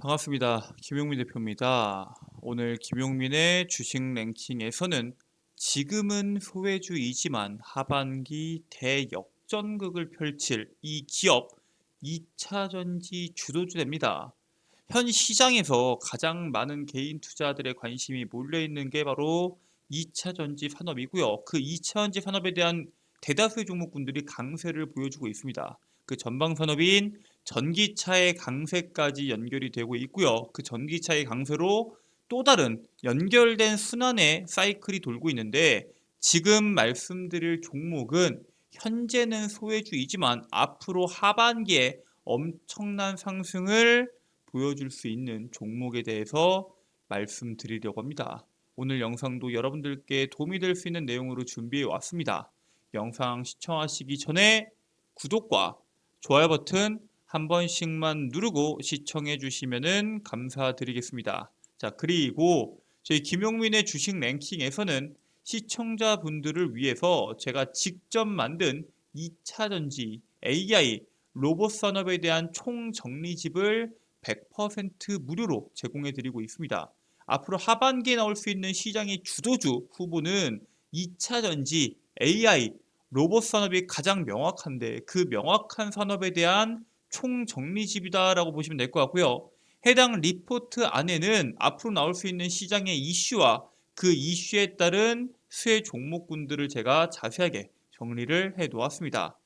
반갑습니다. 김용민 대표입니다. 오늘 김용민의 주식 랭킹에서는 지금은 소외주이지만 하반기 대역전극을 펼칠 이 기업 2차 전지 주도주됩니다. 현 시장에서 가장 많은 개인 투자들의 관심이 몰려 있는 게 바로 2차 전지 산업이고요. 그 2차 전지 산업에 대한 대다수의 종목군들이 강세를 보여주고 있습니다. 그 전방 산업인 전기차의 강세까지 연결이 되고 있고요. 그 전기차의 강세로 또 다른 연결된 순환의 사이클이 돌고 있는데 지금 말씀드릴 종목은 현재는 소외주이지만 앞으로 하반기에 엄청난 상승을 보여줄 수 있는 종목에 대해서 말씀드리려고 합니다. 오늘 영상도 여러분들께 도움이 될 수 있는 내용으로 준비해 왔습니다. 영상 시청하시기 전에 구독과 좋아요 버튼 한 번씩만 누르고 시청해 주시면 감사드리겠습니다. 자, 그리고 저희 김용민의 주식 랭킹에서는 시청자분들을 위해서 제가 직접 만든 2차 전지 AI 로봇 산업에 대한 총 정리집을 100% 무료로 제공해 드리고 있습니다. 앞으로 하반기에 나올 수 있는 시장의 주도주 후보는 2차 전지 AI 로봇 산업이 가장 명확한데 그 명확한 산업에 대한 총 정리집이다라고 보시면 될 것 같고요. 해당 리포트 안에는 앞으로 나올 수 있는 시장의 이슈와 그 이슈에 따른 수혜 종목군들을 제가 자세하게 정리를 해 놓았습니다.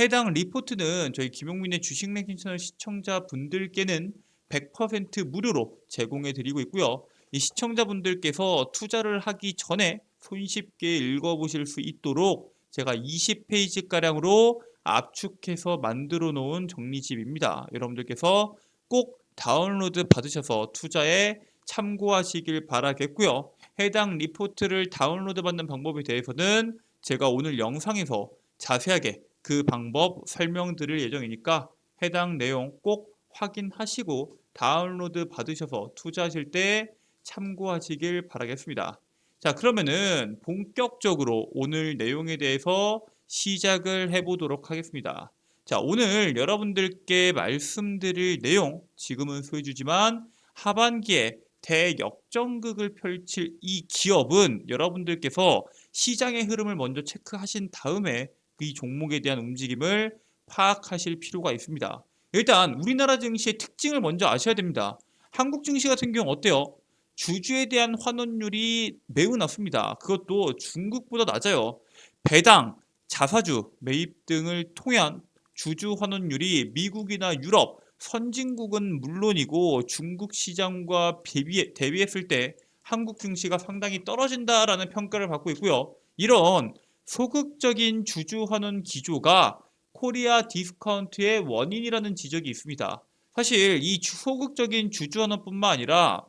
해당 리포트는 저희 김용민의 주식 랭킹 채널 시청자분들께는 100% 무료로 제공해 드리고 있고요. 이 시청자분들께서 투자를 하기 전에 손쉽게 읽어보실 수 있도록 제가 20페이지 가량으로 압축해서 만들어 놓은 정리집입니다. 여러분들께서 꼭 다운로드 받으셔서 투자에 참고하시길 바라겠고요. 해당 리포트를 다운로드 받는 방법에 대해서는 제가 오늘 영상에서 자세하게 그 방법 설명드릴 예정이니까 해당 내용 꼭 확인하시고 다운로드 받으셔서 투자하실 때 참고하시길 바라겠습니다. 자, 그러면은 본격적으로 오늘 내용에 대해서 시작을 해보도록 하겠습니다. 자, 오늘 여러분들께 말씀드릴 내용, 지금은 소해주지만 하반기에 대역전극을 펼칠 이 기업은 여러분들께서 시장의 흐름을 먼저 체크하신 다음에 이 종목에 대한 움직임을 파악하실 필요가 있습니다. 일단 우리나라 증시의 특징을 먼저 아셔야 됩니다. 한국 증시 같은 경우 어때요? 주주에 대한 환원율이 매우 낮습니다. 그것도 중국보다 낮아요. 배당, 자사주 매입 등을 통한 주주 환원율이 미국이나 유럽, 선진국은 물론이고 중국 시장과 대비, 대비했을 때 한국 증시가 상당히 떨어진다라는 평가를 받고 있고요. 이런 소극적인 주주 환원 기조가 코리아 디스카운트의 원인이라는 지적이 있습니다. 사실 이 소극적인 주주 환원뿐만 아니라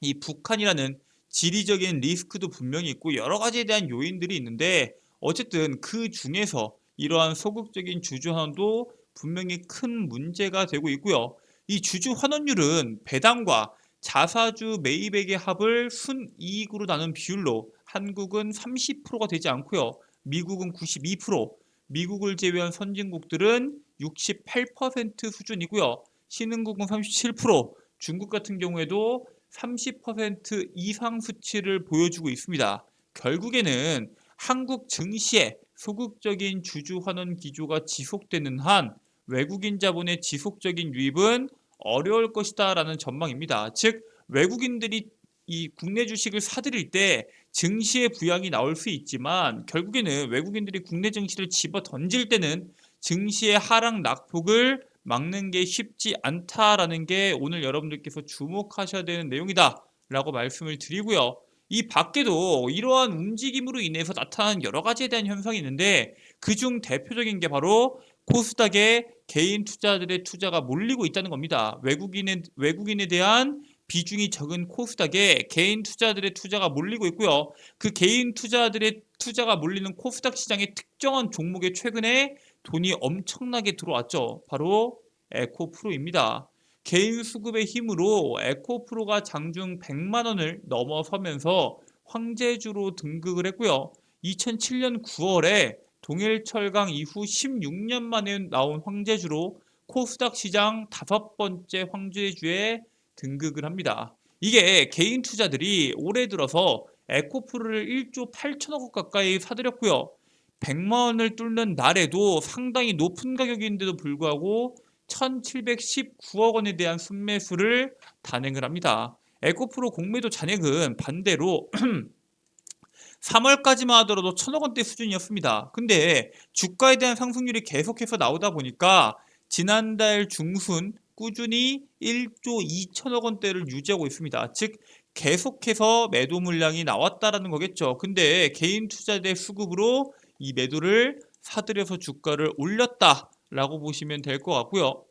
이 북한이라는 지리적인 리스크도 분명히 있고 여러 가지에 대한 요인들이 있는데 어쨌든 그 중에서 이러한 소극적인 주주 환원도 분명히 큰 문제가 되고 있고요. 이 주주 환원율은 배당과 자사주 매입액의 합을 순이익으로 나눈 비율로 한국은 30%가 되지 않고요. 미국은 92%, 미국을 제외한 선진국들은 68% 수준이고요. 신흥국은 37%, 중국 같은 경우에도 30% 이상 수치를 보여주고 있습니다. 결국에는 한국 증시의 소극적인 주주 환원 기조가 지속되는 한 외국인 자본의 지속적인 유입은 어려울 것이다라는 전망입니다. 즉 외국인들이 이 국내 주식을 사들일 때 증시의 부양이 나올 수 있지만 결국에는 외국인들이 국내 증시를 집어 던질 때는 증시의 하락 낙폭을 막는 게 쉽지 않다라는 게 오늘 여러분들께서 주목하셔야 되는 내용이다 라고 말씀을 드리고요. 이 밖에도 이러한 움직임으로 인해서 나타난 여러 가지에 대한 현상이 있는데 그중 대표적인 게 바로 코스닥에 개인 투자들의 투자가 몰리고 있다는 겁니다. 외국인에, 외국인에 대한 비중이 적은 코스닥에 개인 투자들의 투자가 몰리고 있고요. 그 개인 투자들의 투자가 몰리는 코스닥 시장의 특정한 종목에 최근에 돈이 엄청나게 들어왔죠. 바로 에코프로입니다. 개인 수급의 힘으로 에코프로가 장중 100만 원을 넘어서면서 황제주로 등극을 했고요. 2007년 9월에 동일철강 이후 16년 만에 나온 황제주로 코스닥 시장 다섯 번째 황제주에 등극을 합니다. 이게 개인 투자들이 올해 들어서 에코프로를 1조 8천억 원 가까이 사들였고요. 100만 원을 뚫는 날에도 상당히 높은 가격인데도 불구하고 1719억 원에 대한 순매수를 단행을 합니다. 에코프로 공매도 잔액은 반대로 3월까지만 하더라도 천억 원대 수준이었습니다. 근데 주가에 대한 상승률이 계속해서 나오다 보니까 지난달 중순 꾸준히 1조 2천억 원대를 유지하고 있습니다. 즉 계속해서 매도 물량이 나왔다라는 거겠죠. 근데 개인 투자대 수급으로 이 매도를 사들여서 주가를 올렸다 라고 보시면 될 것 같고요.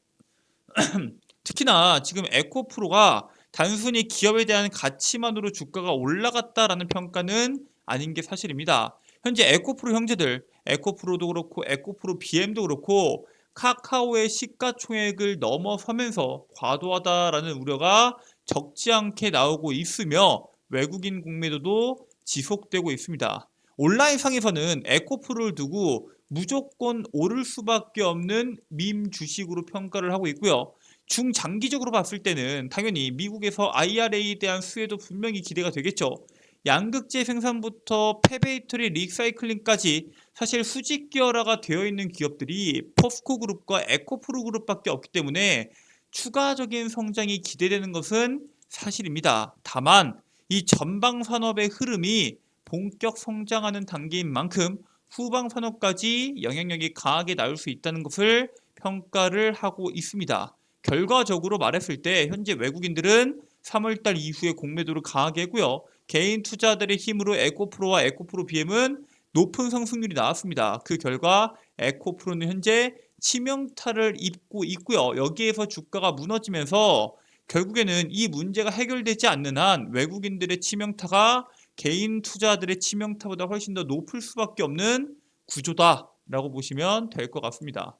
특히나 지금 에코프로가 단순히 기업에 대한 가치만으로 주가가 올라갔다라는 평가는 아닌 게 사실입니다. 현재 에코프로 형제들, 에코프로도 그렇고 에코프로 BM도 그렇고 카카오의 시가총액을 넘어서면서 과도하다라는 우려가 적지 않게 나오고 있으며 외국인 공매도도 지속되고 있습니다. 온라인상에서는 에코프로를 두고 무조건 오를 수밖에 없는 밈 주식으로 평가를 하고 있고요. 중장기적으로 봤을 때는 당연히 미국에서 IRA에 대한 수혜도 분명히 기대가 되겠죠. 양극재 생산부터 폐배터리 리사이클링까지 사실 수직 기어라가 되어 있는 기업들이 포스코 그룹과 에코프로 그룹밖에 없기 때문에 추가적인 성장이 기대되는 것은 사실입니다. 다만 이 전방 산업의 흐름이 본격 성장하는 단계인 만큼 후방 산업까지 영향력이 강하게 나올 수 있다는 것을 평가를 하고 있습니다. 결과적으로 말했을 때 현재 외국인들은 3월달 이후에 공매도를 강하게 했고요. 개인 투자들의 힘으로 에코프로와 에코프로 BM은 높은 상승률이 나왔습니다. 그 결과 에코프로는 현재 치명타를 입고 있고요. 여기에서 주가가 무너지면서 결국에는 이 문제가 해결되지 않는 한 외국인들의 치명타가 개인 투자들의 치명타보다 훨씬 더 높을 수밖에 없는 구조다라고 보시면 될 것 같습니다.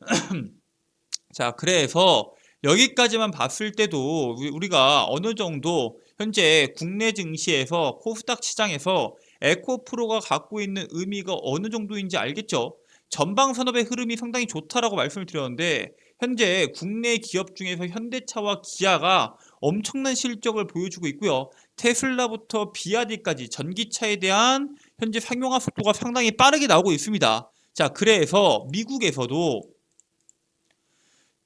자, 그래서 여기까지만 봤을 때도 우리가 어느 정도 현재 국내 증시에서 코스닥 시장에서 에코프로가 갖고 있는 의미가 어느 정도인지 알겠죠? 전방 산업의 흐름이 상당히 좋다라고 말씀을 드렸는데 현재 국내 기업 중에서 현대차와 기아가 엄청난 실적을 보여주고 있고요. 테슬라부터 비아디까지 전기차에 대한 현재 상용화 속도가 상당히 빠르게 나오고 있습니다. 자, 그래서 미국에서도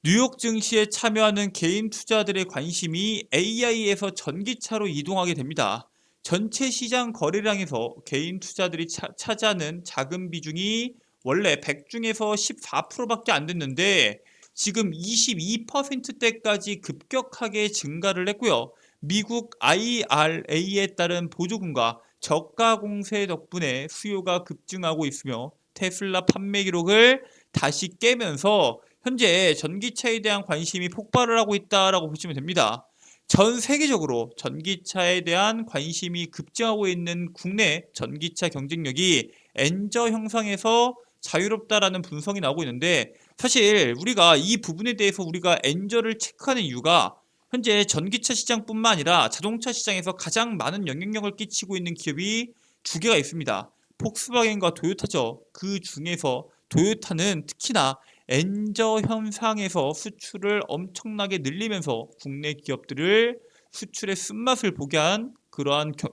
뉴욕 증시에 참여하는 개인 투자들의 관심이 AI에서 전기차로 이동하게 됩니다. 전체 시장 거래량에서 개인 투자들이 차, 차지하는 자금 비중이 원래 100 중에서 14%밖에 안 됐는데 지금 22%대까지 급격하게 증가를 했고요. 미국 IRA에 따른 보조금과 저가 공세 덕분에 수요가 급증하고 있으며 테슬라 판매 기록을 다시 깨면서 현재 전기차에 대한 관심이 폭발을 하고 있다라고 보시면 됩니다. 전 세계적으로 전기차에 대한 관심이 급증하고 있는 국내 전기차 경쟁력이 엔저 형상에서 자유롭다라는 분석이 나오고 있는데 사실 우리가 이 부분에 대해서 우리가 엔저를 체크하는 이유가 현재 전기차 시장뿐만 아니라 자동차 시장에서 가장 많은 영향력을 끼치고 있는 기업이 두 개가 있습니다. 폭스바겐과 도요타죠. 그 중에서 도요타는 특히나 엔저 현상에서 수출을 엄청나게 늘리면서 국내 기업들을 수출의 쓴맛을 보게 한 그러한 겨,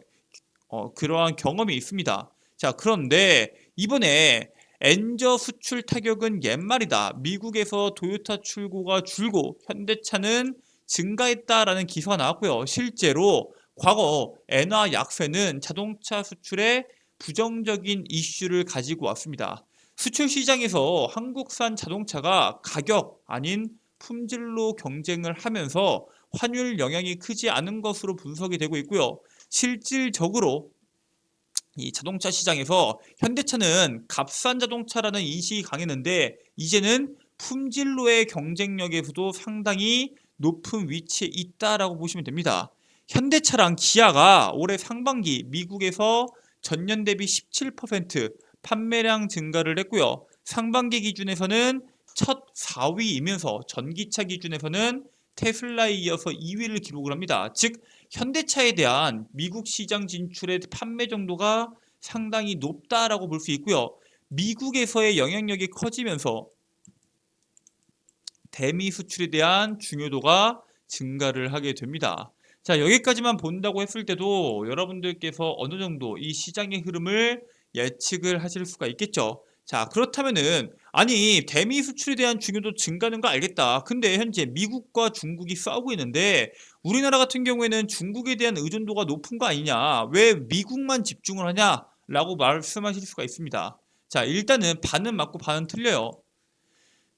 어, 그러한 경험이 있습니다. 자, 그런데 이번에 엔저 수출 타격은 옛말이다. 미국에서 도요타 출고가 줄고 현대차는 증가했다라는 기사가 나왔고요. 실제로 과거 엔화 약세는 자동차 수출에 부정적인 이슈를 가지고 왔습니다. 수출 시장에서 한국산 자동차가 가격 아닌 품질로 경쟁을 하면서 환율 영향이 크지 않은 것으로 분석이 되고 있고요. 실질적으로 이 자동차 시장에서 현대차는 값싼 자동차라는 인식이 강했는데 이제는 품질로의 경쟁력에서도 상당히 높은 위치에 있다라고 보시면 됩니다. 현대차랑 기아가 올해 상반기 미국에서 전년 대비 17% 판매량 증가를 했고요. 상반기 기준에서는 첫 4위이면서 전기차 기준에서는 테슬라에 이어서 2위를 기록을 합니다. 즉 현대차에 대한 미국 시장 진출의 판매 정도가 상당히 높다라고 볼 수 있고요. 미국에서의 영향력이 커지면서 대미 수출에 대한 중요도가 증가를 하게 됩니다. 자, 여기까지만 본다고 했을 때도 여러분들께서 어느 정도 이 시장의 흐름을 예측을 하실 수가 있겠죠. 자, 그렇다면은 아니 대미 수출에 대한 중요도 증가하는 거 알겠다. 근데 현재 미국과 중국이 싸우고 있는데 우리나라 같은 경우에는 중국에 대한 의존도가 높은 거 아니냐? 왜 미국만 집중을 하냐? 라고 말씀하실 수가 있습니다. 자, 일단은 반은 맞고 반은 틀려요.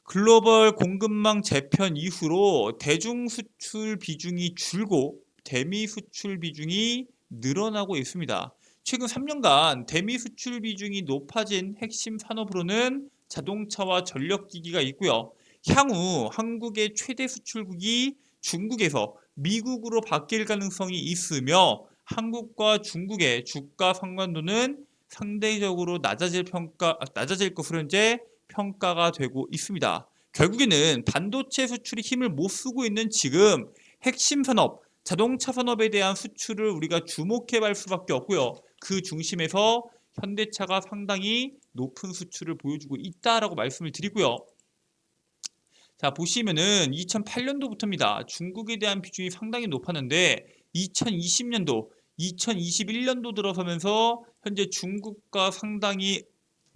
글로벌 공급망 재편 이후로 대중 수출 비중이 줄고 대미 수출 비중이 늘어나고 있습니다. 최근 3년간 대미 수출 비중이 높아진 핵심 산업으로는 자동차와 전력기기가 있고요. 향후 한국의 최대 수출국이 중국에서 미국으로 바뀔 가능성이 있으며 한국과 중국의 주가 상관도는 상대적으로 낮아질 평가 아, 낮아질 것으로 현재 평가가 되고 있습니다. 결국에는 반도체 수출이 힘을 못 쓰고 있는 지금 핵심 산업 자동차 산업에 대한 수출을 우리가 주목해 볼 수밖에 없고요. 그 중심에서 현대차가 상당히 높은 수출을 보여주고 있다라고 말씀을 드리고요. 자, 보시면은 2008년도부터입니다. 중국에 대한 비중이 상당히 높았는데 2020년도, 2021년도 들어서면서 현재 중국과 상당히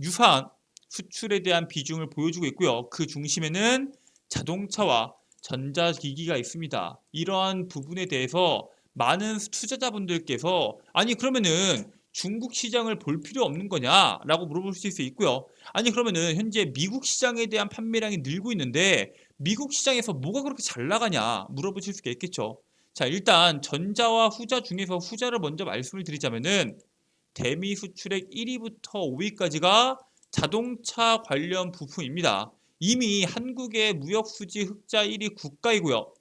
유사한 수출에 대한 비중을 보여주고 있고요. 그 중심에는 자동차와 전자기기가 있습니다. 이러한 부분에 대해서 많은 투자자분들께서 아니 그러면은 중국 시장을 볼 필요 없는 거냐라고 물어보실 수 있고요. 아니 그러면은 현재 미국 시장에 대한 판매량이 늘고 있는데 미국 시장에서 뭐가 그렇게 잘 나가냐 물어보실 수가 있겠죠. 자 일단 전자와 후자 중에서 후자를 먼저 말씀을 드리자면은 대미 수출액 1위부터 5위까지가 자동차 관련 부품입니다. 이미 한국의 무역 수지 흑자 1위 국가이고요.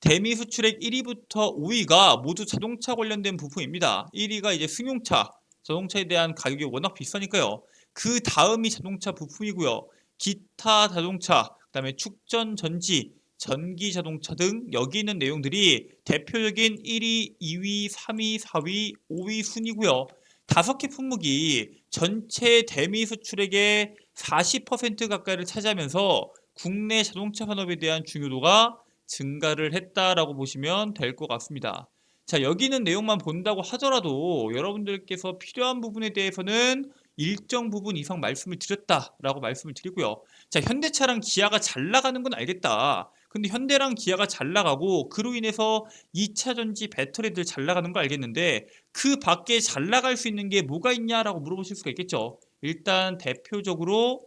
대미 수출액 1위부터 5위가 모두 자동차 관련된 부품입니다. 1위가 이제 승용차, 자동차에 대한 가격이 워낙 비싸니까요. 그 다음이 자동차 부품이고요. 기타 자동차, 그다음에 축전 전지, 전기 자동차 등 여기 있는 내용들이 대표적인 1위, 2위, 3위, 4위, 5위 순이고요. 다섯 개 품목이 전체 대미 수출액의 40% 가까이를 차지하면서 국내 자동차 산업에 대한 중요도가 증가를 했다라고 보시면 될 것 같습니다. 자, 여기는 내용만 본다고 하더라도 여러분들께서 필요한 부분에 대해서는 일정 부분 이상 말씀을 드렸다라고 말씀을 드리고요. 자, 현대차랑 기아가 잘 나가는 건 알겠다. 근데 현대랑 기아가 잘 나가고 그로 인해서 2차 전지 배터리들 잘 나가는 거 알겠는데 그 밖에 잘 나갈 수 있는 게 뭐가 있냐라고 물어보실 수가 있겠죠. 일단 대표적으로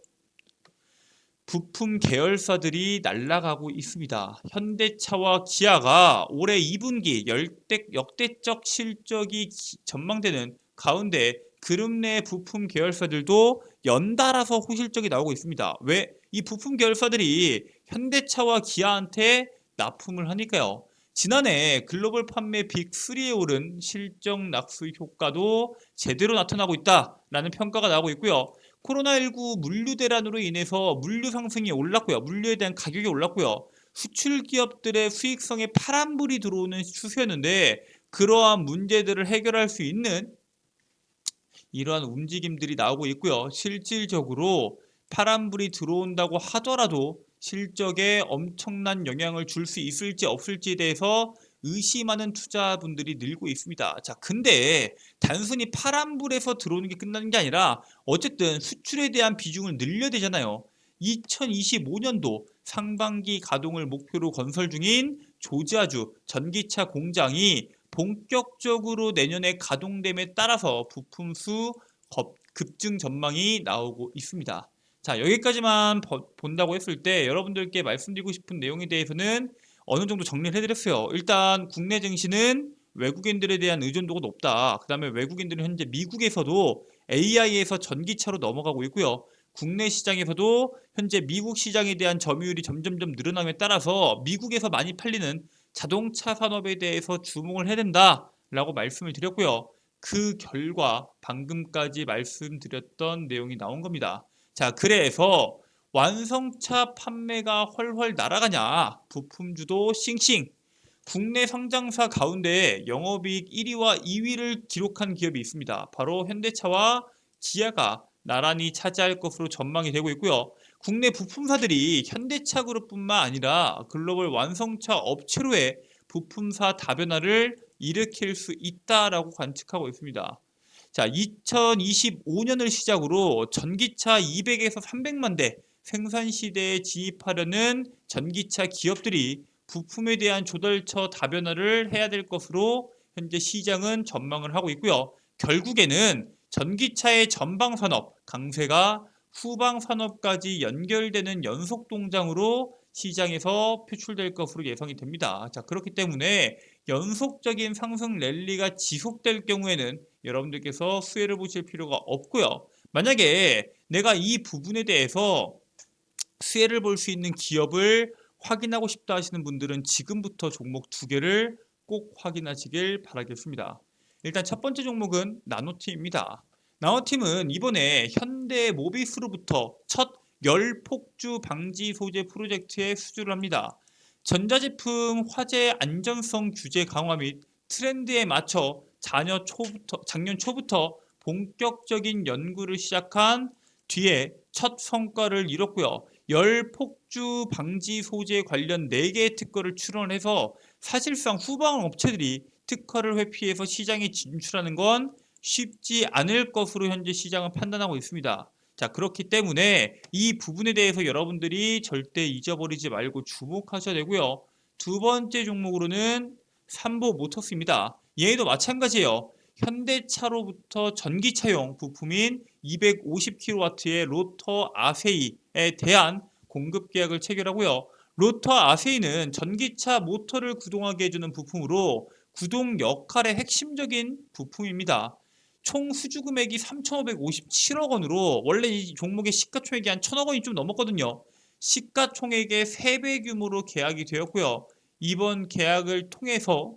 부품 계열사들이 날아가고 있습니다. 현대차와 기아가 올해 2분기 열대, 역대적 실적이 기- 전망되는 가운데 그룹 내 부품 계열사들도 연달아서 호실적이 나오고 있습니다. 왜? 이 부품 계열사들이 현대차와 기아한테 납품을 하니까요. 지난해 글로벌 판매 빅3에 오른 실적 낙수 효과도 제대로 나타나고 있다라는 평가가 나오고 있고요. 코로나19 물류 대란으로 인해서 물류 상승이 올랐고요. 물류에 대한 가격이 올랐고요. 수출 기업들의 수익성에 파란불이 들어오는 추세였는데 그러한 문제들을 해결할 수 있는 이러한 움직임들이 나오고 있고요. 실질적으로 파란불이 들어온다고 하더라도 실적에 엄청난 영향을 줄 수 있을지 없을지에 대해서 의심하는 투자분들이 늘고 있습니다. 자, 근데 단순히 파란불에서 들어오는 게 끝나는 게 아니라 어쨌든 수출에 대한 비중을 늘려야 되잖아요. 2025년도 상반기 가동을 목표로 건설 중인 조지아주 전기차 공장이 본격적으로 내년에 가동됨에 따라서 부품 수 급- 급증 전망이 나오고 있습니다. 자, 여기까지만 버- 본다고 했을 때 여러분들께 말씀드리고 싶은 내용에 대해서는 어느 정도 정리를 해드렸어요. 일단 국내 증시는 외국인들에 대한 의존도가 높다. 그 다음에 외국인들은 현재 미국에서도 AI에서 전기차로 넘어가고 있고요. 국내 시장에서도 현재 미국 시장에 대한 점유율이 점점점 늘어남에 따라서 미국에서 많이 팔리는 자동차 산업에 대해서 주목을 해야 된다라고 말씀을 드렸고요. 그 결과 방금까지 말씀드렸던 내용이 나온 겁니다. 자, 그래서 완성차 판매가 훨훨 날아가냐? 부품주도 싱싱. 국내 상장사 가운데 영업이익 1위와 2위를 기록한 기업이 있습니다. 바로 현대차와 기아가 나란히 차지할 것으로 전망이 되고 있고요. 국내 부품사들이 현대차 그룹뿐만 아니라 글로벌 완성차 업체로의 부품사 다변화를 일으킬 수 있다라고 관측하고 있습니다. 자, 2025년을 시작으로 전기차 200에서 300만 대 생산 시대에 진입하려는 전기차 기업들이 부품에 대한 조달처 다변화를 해야 될 것으로 현재 시장은 전망을 하고 있고요. 결국에는 전기차의 전방 산업 강세가 후방 산업까지 연결되는 연속 동장으로 시장에서 표출될 것으로 예상이 됩니다. 자, 그렇기 때문에 연속적인 상승 랠리가 지속될 경우에는 여러분들께서 수혜를 보실 필요가 없고요. 만약에 내가 이 부분에 대해서 수혜를 볼 수 있는 기업을 확인하고 싶다 하시는 분들은 지금부터 종목 두 개를 꼭 확인하시길 바라겠습니다. 일단 첫 번째 종목은 나노팀입니다. 나노팀은 이번에 현대 모비스로부터 첫 열폭주 방지 소재 프로젝트에 수주를 합니다. 전자제품 화재 안전성 규제 강화 및 트렌드에 맞춰 초부터, 작년 초부터 본격적인 연구를 시작한 뒤에 첫 성과를 이뤘고요. 열 폭주 방지 소재 관련 4개의 특허를 출원해서 사실상 후방 업체들이 특허를 회피해서 시장에 진출하는 건 쉽지 않을 것으로 현재 시장은 판단하고 있습니다. 자, 그렇기 때문에 이 부분에 대해서 여러분들이 절대 잊어버리지 말고 주목하셔야 되고요. 두 번째 종목으로는 삼보 모터스입니다. 얘도 마찬가지예요. 현대차로부터 전기차용 부품인 250kW의 로터 아세이에 대한 공급 계약을 체결하고요. 로터 아세이는 전기차 모터를 구동하게 해주는 부품으로 구동 역할의 핵심적인 부품입니다. 총 수주 금액이 3,557억 원으로 원래 이 종목의 시가총액이 한 1,000억 원이 좀 넘었거든요. 시가총액의 3배 규모로 계약이 되었고요. 이번 계약을 통해서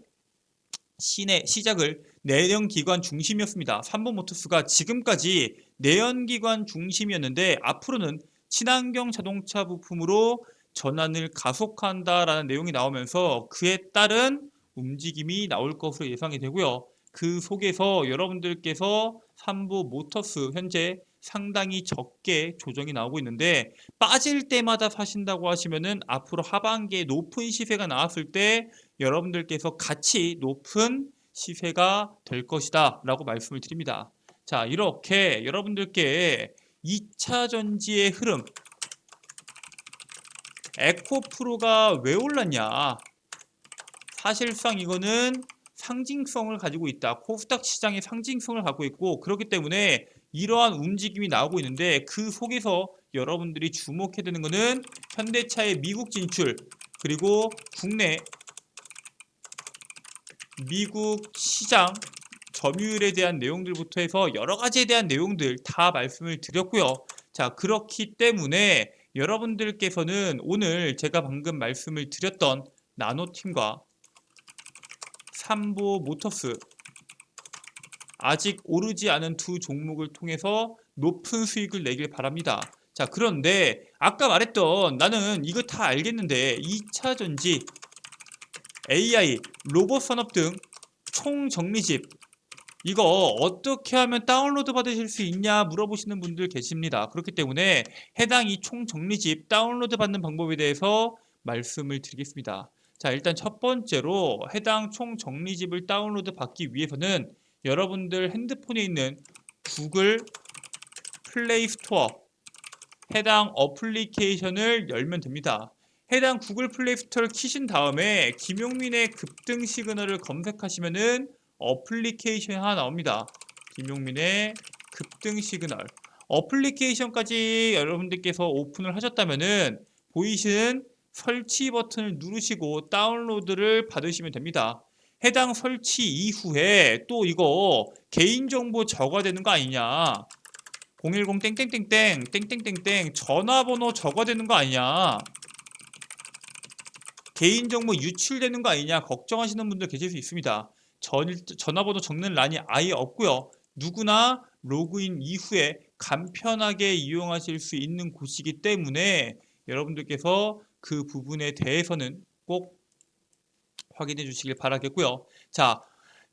시내 시작을 내연기관 중심이었습니다. 삼본모터스가 지금까지 내연기관 중심이었는데 앞으로는 친환경 자동차 부품으로 전환을 가속한다라는 내용이 나오면서 그에 따른 움직임이 나올 것으로 예상이 되고요. 그 속에서 여러분들께서 삼부 모터스 현재 상당히 적게 조정이 나오고 있는데 빠질 때마다 사신다고 하시면은 앞으로 하반기에 높은 시세가 나왔을 때 여러분들께서 같이 높은 시세가 될 것이다 라고 말씀을 드립니다. 자 이렇게 여러분들께 2차 전지의 흐름 에코프로가 왜 올랐냐 사실상 이거는 상징성을 가지고 있다. 코스닥 시장의 상징성을 갖고 있고 그렇기 때문에 이러한 움직임이 나오고 있는데 그 속에서 여러분들이 주목해야 되는 것은 현대차의 미국 진출 그리고 국내 미국 시장 점유율에 대한 내용들부터 해서 여러 가지에 대한 내용들 다 말씀을 드렸고요. 자, 그렇기 때문에 여러분들께서는 오늘 제가 방금 말씀을 드렸던 나노팀과 삼보 모터스 아직 오르지 않은 두 종목을 통해서 높은 수익을 내길 바랍니다. 자, 그런데 아까 말했던 나는 이거 다 알겠는데 2차 전지, AI, 로봇 산업 등 총정리집 이거 어떻게 하면 다운로드 받으실 수 있냐 물어보시는 분들 계십니다. 그렇기 때문에 해당 이 총정리집 다운로드 받는 방법에 대해서 말씀을 드리겠습니다. 자, 일단 첫 번째로 해당 총정리집을 다운로드 받기 위해서는 여러분들 핸드폰에 있는 구글 플레이 스토어 해당 어플리케이션을 열면 됩니다. 해당 구글 플레이 스토어를 키신 다음에 김용민의 급등 시그널을 검색하시면은 어플리케이션이 하나 나옵니다. 김용민의 급등 시그널. 어플리케이션까지 여러분들께서 오픈을 하셨다면은 보이시는 설치 버튼을 누르시고 다운로드를 받으시면 됩니다. 해당 설치 이후에 또 이거 개인정보 저과되는 거 아니냐 010 땡땡땡땡 땡땡땡땡 전화번호 저과되는 거 아니냐 개인정보 유출되는 거 아니냐 걱정하시는 분들 계실 수 있습니다 전, 전화번호 적는 란이 아예 없고요 누구나 로그인 이후에 간편하게 이용하실 수 있는 곳이기 때문에 여러분들께서 그 부분에 대해서는 꼭 확인해 주시길 바라겠고요. 자,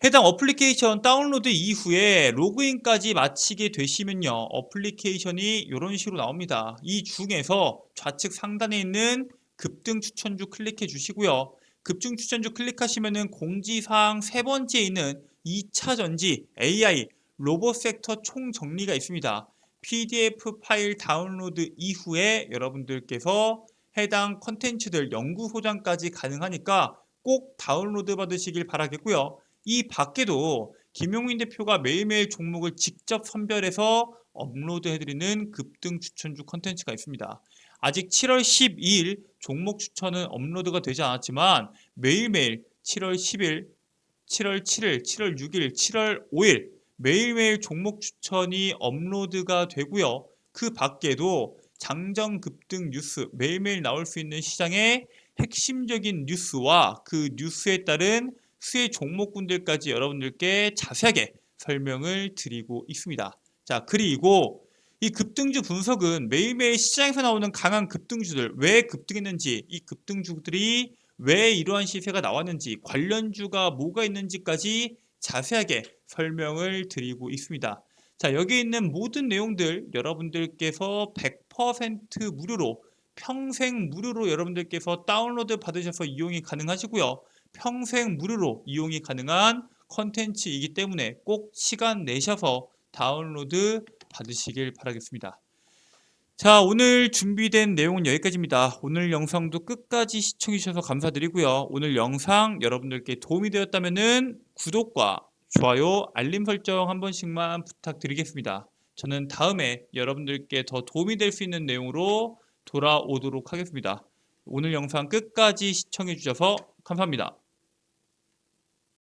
해당 어플리케이션 다운로드 이후에 로그인까지 마치게 되시면요. 어플리케이션이 이런 식으로 나옵니다. 이 중에서 좌측 상단에 있는 급등 추천주 클릭해 주시고요. 급등 추천주 클릭하시면은 공지사항 세 번째에 있는 2차 전지 AI 로봇 섹터 총 정리가 있습니다. PDF 파일 다운로드 이후에 여러분들께서 해당 컨텐츠들 연구 소장까지 가능하니까 꼭 다운로드 받으시길 바라겠고요. 이 밖에도 김용민 대표가 매일매일 종목을 직접 선별해서 업로드해드리는 급등 추천주 컨텐츠가 있습니다. 아직 7월 12일 종목 추천은 업로드가 되지 않았지만 매일매일 7월 10일, 7월 7일, 7월 6일, 7월 5일 매일매일 종목 추천이 업로드가 되고요. 그 밖에도 장정 급등 뉴스 매일매일 나올 수 있는 시장의 핵심적인 뉴스와 그 뉴스에 따른 수혜 종목군들까지 여러분들께 자세하게 설명을 드리고 있습니다. 자, 그리고 이 급등주 분석은 매일매일 시장에서 나오는 강한 급등주들 왜 급등했는지 이 급등주들이 왜 이러한 시세가 나왔는지 관련주가 뭐가 있는지까지 자세하게 설명을 드리고 있습니다. 자, 여기 있는 모든 내용들 여러분들께서 100% 무료로 평생 무료로 여러분들께서 다운로드 받으셔서 이용이 가능하시고요. 평생 무료로 이용이 가능한 컨텐츠이기 때문에 꼭 시간 내셔서 다운로드 받으시길 바라겠습니다. 자, 오늘 준비된 내용은 여기까지입니다. 오늘 영상도 끝까지 시청해 주셔서 감사드리고요. 오늘 영상 여러분들께 도움이 되었다면 구독과 좋아요, 알림 설정 한 번씩만 부탁드리겠습니다. 저는 다음에 여러분들께 더 도움이 될 수 있는 내용으로 돌아오도록 하겠습니다. 오늘 영상 끝까지 시청해 주셔서 감사합니다.